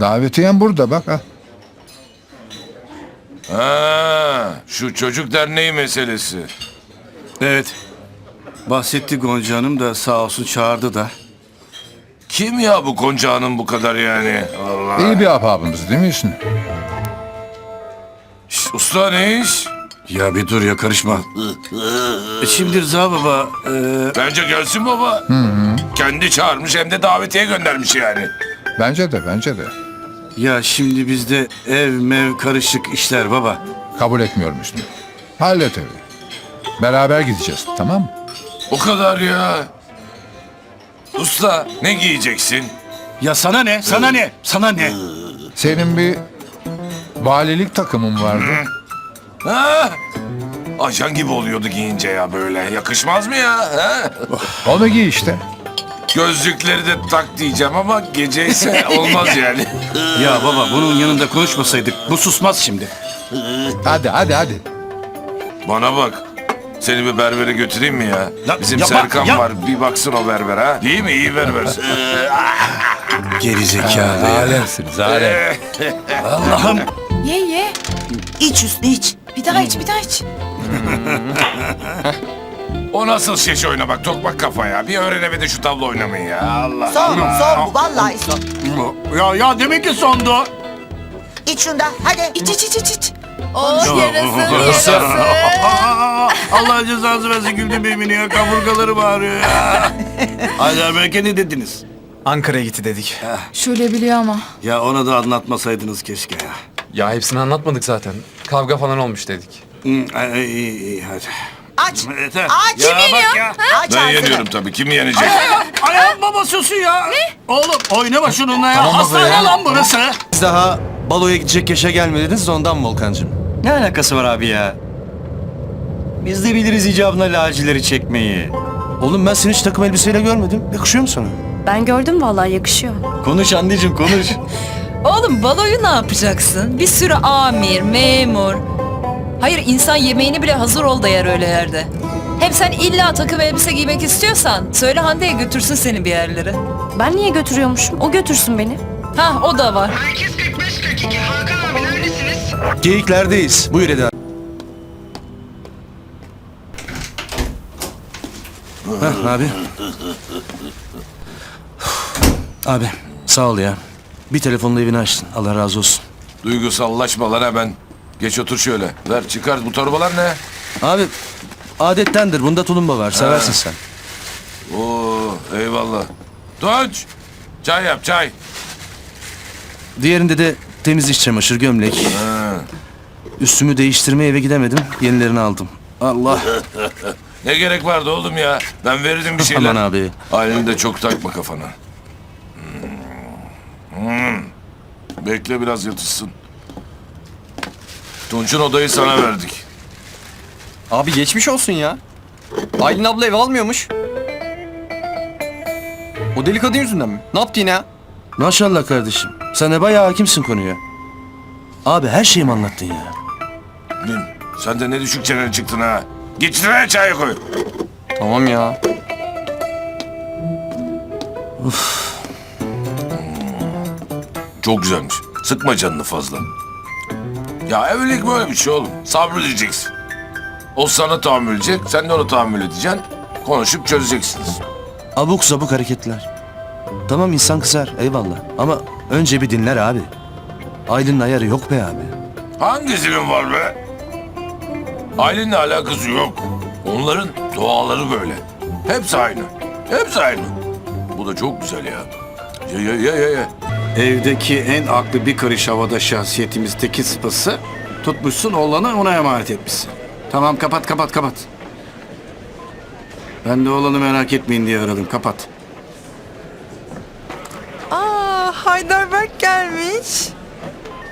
Davetiyen burada bak. Ha. Ha, şu çocuk derneği meselesi. Evet. Bahsetti Gonca Hanım da sağ olsun çağırdı da. Kim ya bu Gonca Hanım bu kadar yani? Allah. İyi bir ahbabımız değil mi Hüsnü? Şş, usta ne iş? Ya bir dur ya karışma. E şimdi Rıza Baba, e, Bence gelsin baba. Kendi çağırmış hem de davetiye göndermiş yani. Bence de bence de. Ya şimdi bizde ev mev karışık işler baba. Kabul etmiyorum Hüsnü. Hallet evi. Beraber gideceğiz tamam mı? O kadar ya. Usta ne giyeceksin? Ya sana ne? Sana ne? Sana ne? Senin bir valilik takımın vardı. Ha? Ajan gibi oluyordu giyince ya böyle. Yakışmaz mı ya? Ha? Onu giy işte. Gözlükleri de tak diyeceğim ama gece ise olmaz yani. Ya baba bunun yanında konuşmasaydık bu susmaz şimdi. Hadi hadi hadi. Bana bak. Seni bir berbere götüreyim mi ya? Ya- Bizim ya bak- Serkan ya- var. Bir baksın o berber ha. İyi mi? İyi berber. Geri zekalı ya. Alemsiniz alem. Allah'ım. Ye ye. İç Hüsnü iç. Bir daha iç bir daha iç. O nasıl şiş oynamak? Tokmak kafa ya. Bir öğrenemedi şu tablo oynamayı ya. Allah. Son son bu vallahi son. Ya ya demek ki sondu. İç şunda hadi. İç iç iç iç iç. Oh yarasın Yarasın. Allah cezanızı versin güldüm beyimini ya kaburgaları bağırıyor ya. Haydar Berke ne dediniz? Ankara'ya gitti dedik. Şöyle biliyor ama. Ya ona da anlatmasaydınız keşke ya. Ya hepsini anlatmadık zaten. Kavga falan olmuş dedik. Hı, ay, ay, iyi, iyi, hadi. Aç. Yeter. Aç. Ya bak ya. Aç Ben ağzını. yeniyorum tabii. Kim yenecek? Ayağıma basıyorsun ya. Ne? Oğlum oynama şununla ya. Tamam baba Hastane ya. lan burası. Siz daha baloya gidecek yaşa gelmediniz de ondan Volkan'cığım. Ne alakası var abi ya? Biz de biliriz icabına lacileri çekmeyi. Oğlum ben seni hiç takım elbiseyle görmedim. Yakışıyor mu sana? Ben gördüm vallahi yakışıyor. Konuş anneciğim konuş. Oğlum baloyu ne yapacaksın? Bir sürü amir, memur. Hayır insan yemeğini bile hazır ol da yer öyle yerde. Hem sen illa takım elbise giymek istiyorsan söyle Hande'ye götürsün seni bir yerlere. Ben niye götürüyormuşum? O götürsün beni. Ha o da var. Herkes 45-42. Hakan abi neredesiniz? Geyiklerdeyiz. Buyur Eda. Heh, abi. Abi sağ ol ya. Bir telefonla evini açtın. Allah razı olsun. Duygusallaşma lan hemen. Geç otur şöyle. Ver çıkar. Bu torbalar ne? Abi adettendir. Bunda tulumba var. Seversin sen. Oo eyvallah. Tunç. Çay yap çay. Diğerinde de temiz iş çamaşır, gömlek. Üstümü değiştirmeye eve gidemedim. Yenilerini aldım. Allah. Ne gerek vardı oğlum ya? Ben verirdim bir şeyler. Aman abi. Halini de çok takma kafana. Hmm. Hmm. Bekle biraz yatışsın. Tunç'un odayı sana verdik. Abi geçmiş olsun ya. Aylin abla ev almıyormuş. O deli kadın yüzünden mi? Ne yaptı yine ya? Maşallah kardeşim. Sen de bayağı hakimsin konuya. Abi her şeyimi anlattın ya. Lim, sen de ne düşük çenen çıktın ha. Git şuraya çay koy. Tamam ya. Çok güzelmiş. Sıkma canını fazla. Ya evlilik böyle bir şey oğlum. Sabredeceksin. O sana tahammül edecek, sen de ona tahammül edeceksin. Konuşup çözeceksiniz. Abuk sabuk hareketler. Tamam insan kızar eyvallah. Ama önce bir dinler abi. Aylin ayarı yok be abi. Hangisinin var be? Ailenle alakası yok. Onların doğaları böyle. Hepsi aynı. Hepsi aynı. Bu da çok güzel ya. Ye ye ye ye. ye. Evdeki en aklı bir karış havada şahsiyetimizdeki sıpası tutmuşsun oğlanı ona emanet etmişsin. Tamam kapat kapat kapat. Ben de oğlanı merak etmeyin diye aradım kapat. Aa Heidelberg gelmiş.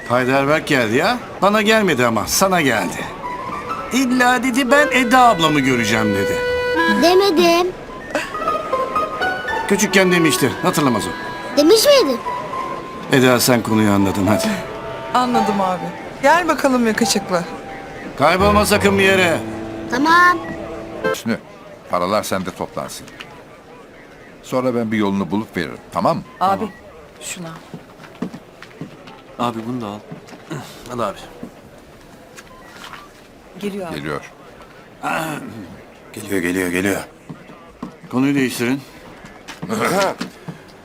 Heidelberg geldi ya. Bana gelmedi ama sana geldi. İlla dedi ben Eda ablamı göreceğim dedi. Demedim. Küçükken demişti hatırlamaz o. Demiş miydin? Eda sen konuyu anladın hadi. Anladım abi. Gel bakalım yakışıklı. Kaybolma sakın bir yere. Tamam. Hüsnü paralar sende toplansın. Sonra ben bir yolunu bulup veririm tamam mı? Abi şuna. Abi bunu da al. Al abi. Geliyor abi. Geliyor. Geliyor geliyor geliyor. Konuyu değiştirin.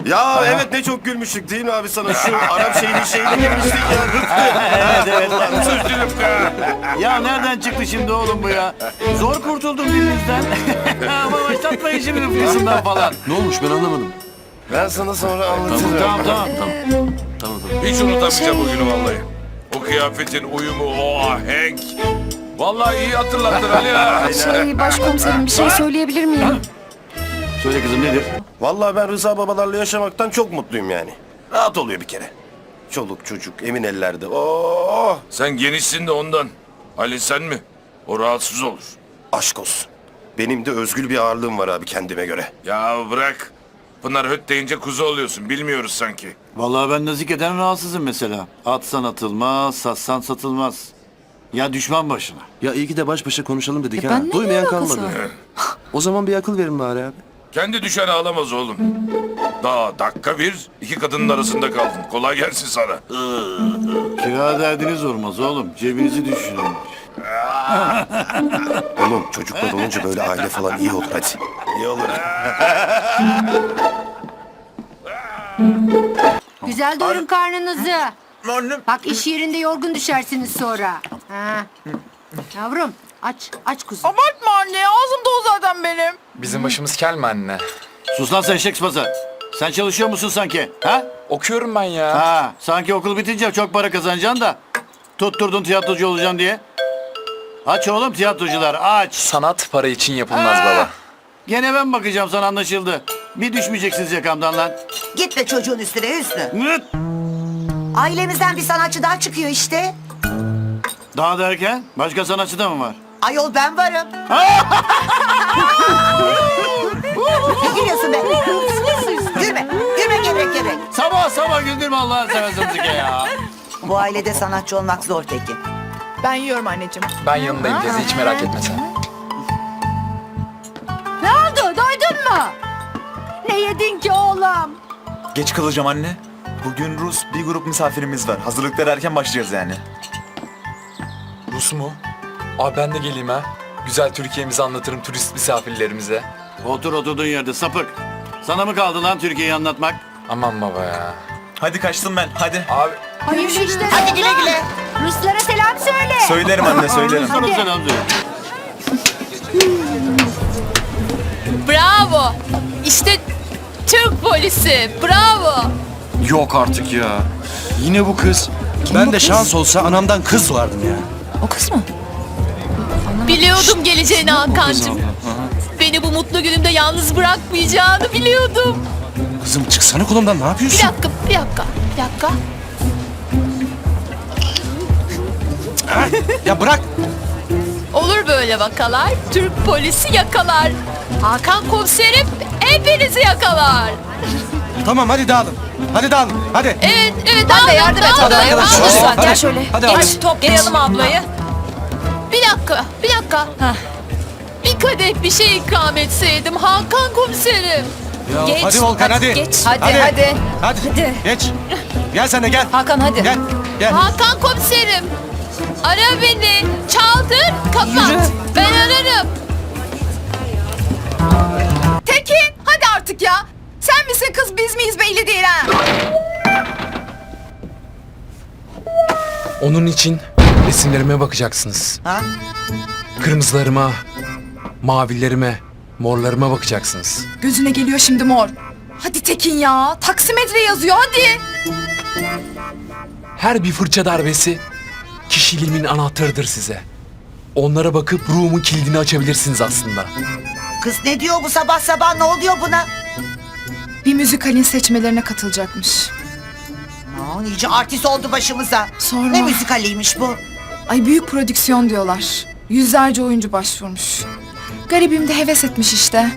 Ya evet ne çok gülmüştük değil mi abi sana şu Arap şeyini şeyini girmiştik ya. evet evet. Ya nereden çıktı şimdi oğlum bu ya? Zor kurtuldum dilinizden. Ama başlatmayın şimdi Rıfkı'sından falan. Ne olmuş ben anlamadım. Ben sana sonra anlatırım. Tamam tamam. Tamam tamam. Hiç unutamayacağım o günü vallahi. O kıyafetin uyumu, o ahenk. Vallahi iyi hatırlattın Ali ya. Şey başkomiserim bir şey söyleyebilir miyim? Söyle kızım nedir? Vallahi ben Rıza babalarla yaşamaktan çok mutluyum yani. Rahat oluyor bir kere. Çoluk çocuk emin ellerde. Oo, Sen genişsin de ondan. Ali sen mi? O rahatsız olur. aşk olsun. Benim de özgül bir ağırlığım var abi kendime göre. Ya bırak. Pınar höt deyince kuzu oluyorsun. Bilmiyoruz sanki. Vallahi ben nazikeden rahatsızım mesela. Atsan atılmaz, satsan satılmaz. Ya düşman başına. Ya iyi ki de baş başa konuşalım dedik Ya ha. ben ne Duymayan alakası kalmadı. var? O zaman bir akıl verin bari abi. Kendi düşen ağlamaz oğlum. Daha dakika bir, iki kadının arasında kaldın. Kolay gelsin sana. Kira derdiniz olmaz oğlum. Cebinizi düşünün. Oğlum çocuklar olunca böyle aile falan iyi olur hadi. İyi olur. Güzel doyurun karnınızı. Bak iş yerinde yorgun düşersiniz sonra. Ha. Yavrum aç aç kuzum. Abartma anne ağzım zaten benim. Bizim başımız kel mi anne? Sus lan sen eşek sıpası. Sen çalışıyor musun sanki? Ha? Okuyorum ben ya. Ha, sanki okul bitince çok para kazanacaksın da. Tutturdun tiyatrocu olacaksın diye. Aç oğlum tiyatrocular aç. Sanat para için yapılmaz baba. Gene ben bakacağım sana anlaşıldı. Bir düşmeyeceksiniz yakamdan lan. Gitme çocuğun üstüne Hüsnü. Nıt! Ailemizden bir sanatçı daha çıkıyor işte. Daha derken başka sanatçı da mı var? Ayol ben varım. ne gülüyorsun be? gülme. Gülme gevrek gevrek. Sabah sabah güldürme Allah'ını seversen Zike ya. Bu ailede sanatçı olmak zor Tekin. Ben yiyorum anneciğim. Ben yanındayım teyze hiç merak etme sen. Ne oldu doydun mu? Ne yedin ki oğlum? Geç kalacağım anne. Bugün Rus bir grup misafirimiz var. Hazırlıklara erken başlayacağız yani. Rus mu? Abi ben de geleyim ha. Güzel Türkiye'mizi anlatırım turist misafirlerimize. Otur oturduğun yerde sapık. Sana mı kaldı lan Türkiye'yi anlatmak? Aman baba ya. Hadi kaçtım ben. Hadi. Abi Hayırlı işler Hadi güle güle. Ruslara selam söyle. Söylerim anne söylerim. Sana selam söyle. Bravo. İşte Türk polisi. Bravo. Yok artık ya. Yine bu kız. ben de şans olsa anamdan kız doğardım ya. O kız mı? Biliyordum geleceğini Hakan'cığım. Beni bu mutlu günümde yalnız bırakmayacağını biliyordum. Kızım çıksana kolumdan ne Bir yapıyorsun? dakika, bir dakika, bir dakika. Ya bırak. Olur böyle vakalar. Türk polisi yakalar. Hakan komiserim hepinizi yakalar. Tamam hadi dağılın. Hadi dağılın. Hadi. Evet, evet. Ben de yardım et Hadi arkadaşlar. Al sen. Hadi. Gel şöyle. Hadi Geç, abi. toplayalım ablayı. Bir dakika, bir dakika. Bir kadeh bir şey ikram etseydim Hakan komiserim. Ya, Geç, hadi Volkan hadi, hadi. geç. Hadi, hadi. Hadi. Hadi. Geç. Gel sen de gel. Hakan hadi. Gel. Gel. Hakan komiserim. Ara beni. Çaldır, kapat. Yürü. Ben ararım. Tekin hadi artık ya. Sen misin kız biz miyiz belli değil ha. onun için resimlerime bakacaksınız. Ha? Kırmızılarıma, mavilerime, morlarıma bakacaksınız. Gözüne geliyor şimdi mor. Hadi Tekin ya. Taksimetre yazıyor hadi. Her bir fırça darbesi kişiliğimin anahtarıdır size. Onlara bakıp ruhumun kilidini açabilirsiniz aslında. Kız ne diyor bu sabah sabah ne oluyor buna? Bir müzikalin seçmelerine katılacakmış. Aman iyice artist oldu başımıza. Sorma. Ne müzikaliymiş bu? Ay büyük prodüksiyon diyorlar. Yüzlerce oyuncu başvurmuş. Garibim de heves etmiş işte.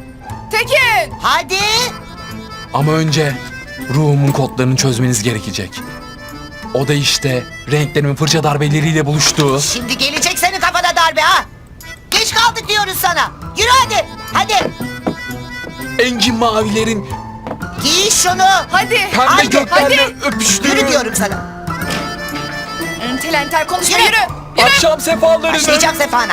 Tekin! Hadi. Ama önce ruhumun kodlarını çözmeniz gerekecek. O da işte renklerimin fırça darbeleriyle buluştuğu... Şimdi gelecek senin kafana darbe ha. Geç kaldık diyoruz sana. Yürü hadi. Hadi. Engin mavilerin Giy şunu. Hadi. pembe Haydi, göklerle hadi. öpüştüğü... Yürü diyorum sana. entel entel konuşma Yürü. yürü. Akşam sefalarını. Başlayacağım sefana.